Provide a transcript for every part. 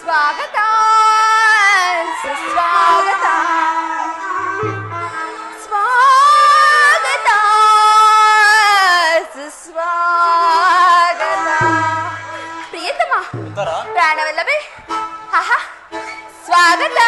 స్వాగత. సుస్వాగత స్వాగత. సుస్వాగత ప్రియతమా ప్రాణవల్లభే. ఆహా స్వాగత.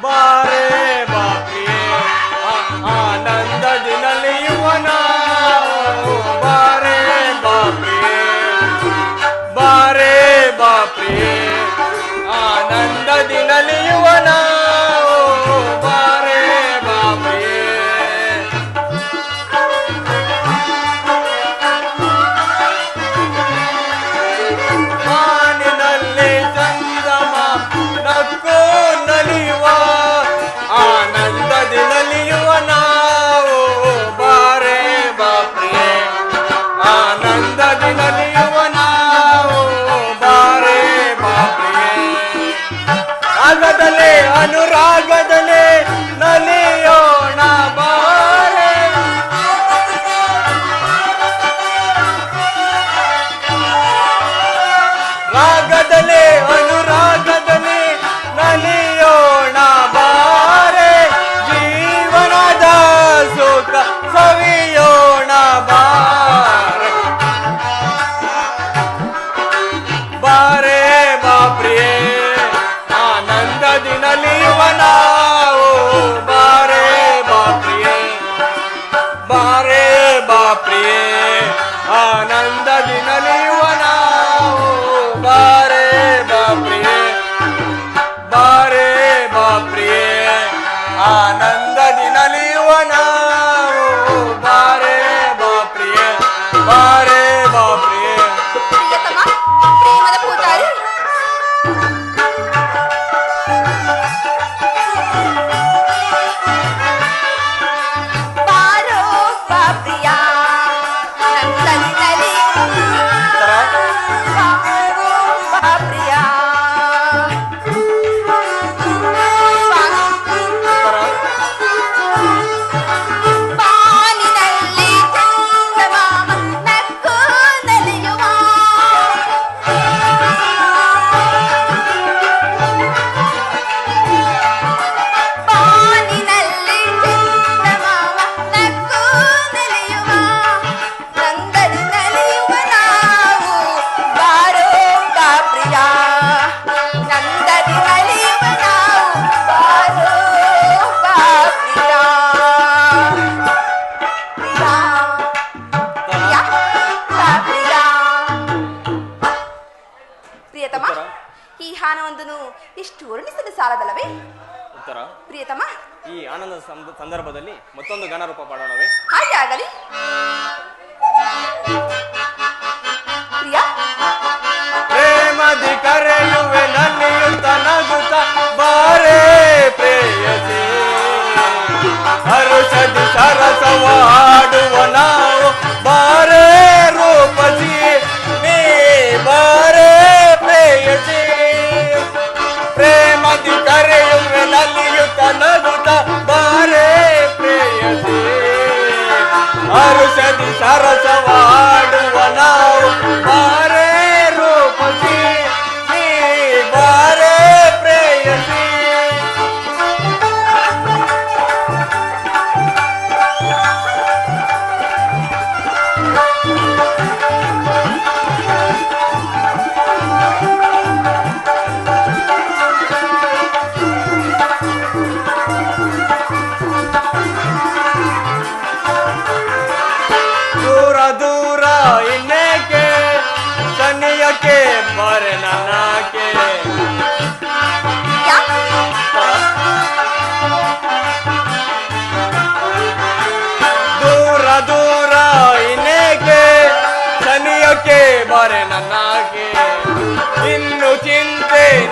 ಬಾರೇ ಅನುರ ಪ್ರಿಯತಮ ಈ ಹಾನವೊಂದನು ಇಷ್ಟು ವರ್ಣಿಸಲು ಸಾಲದಲ್ಲವೇ? ಉತ್ತರ. ಪ್ರಿಯತಮ. ಈ ಆನಂದ ಸಂದರ್ಭದಲ್ಲಿ ಮತ್ತೊಂದು ಗಣರೂಪ ಪಾಡೋಣವೇ? ಹಾಗೆ ಆಗಲಿ ಪ್ರಿಯ. ಪ್ರೇಮದಿ ಕರೆಯುವೆ ನನ್ನಿಯುತ್ತ ನಗುತ್ತ ಬಾರೇ ಪ್ರೇಯಸಿ. ಹರುಷದಿ ಸರಸವಾಡುವ ನಾ ಸರಸದಿ ಸರಸವಾಡುವ ನಾವು ಮಾರೇ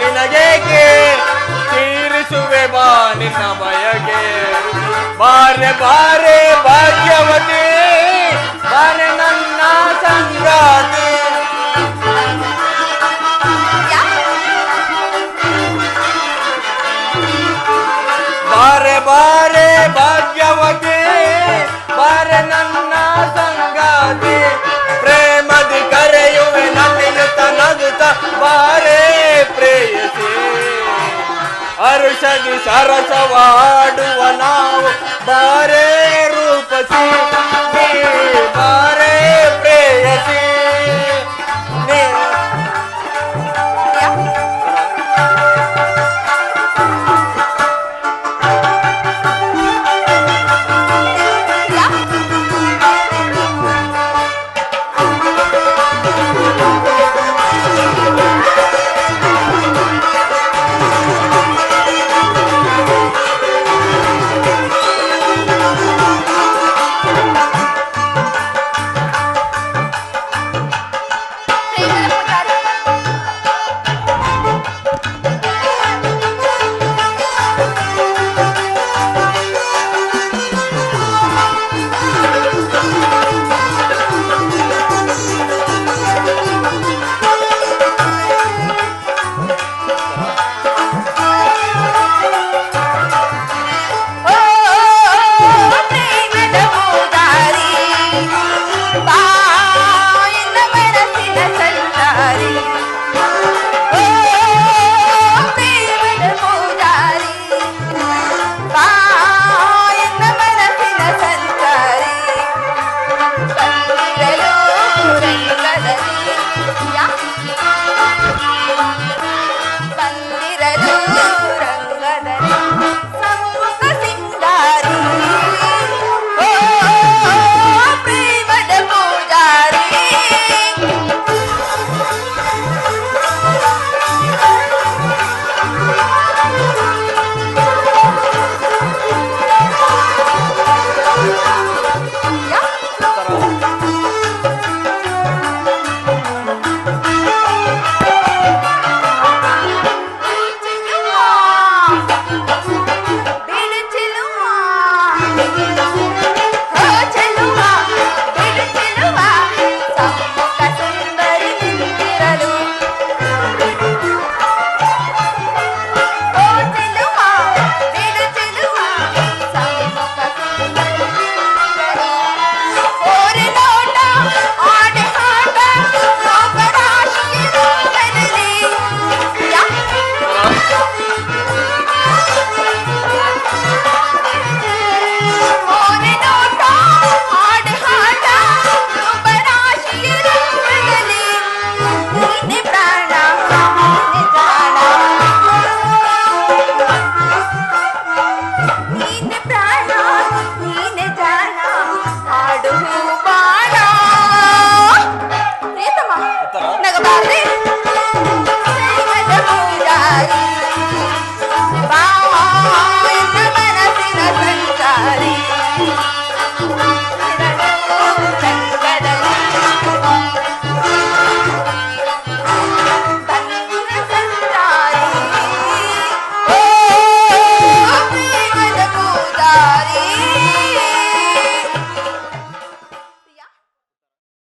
ನಿನಗೇಕೆ? ತೀರಿಸುವೆ ಬಾ ನಿನ್ನ ಬಯಗೆ ಬಾರೆ ಬಾರೆ, ಭಾಗ್ಯವತಿ, ಬಾರೆ ನನ್ನ ಸಂಗಾತಿ. ಬಾರೆ ಬಾರೆ, ಭಾಗ್ಯವತಿ, ಬಾರೆ ನನ್ನ ಸಂಗಾತಿ ಸಗಿ ಸರಸವಾಡುವ ನಾವು ಬಾರೇ ರೂಪಸಿ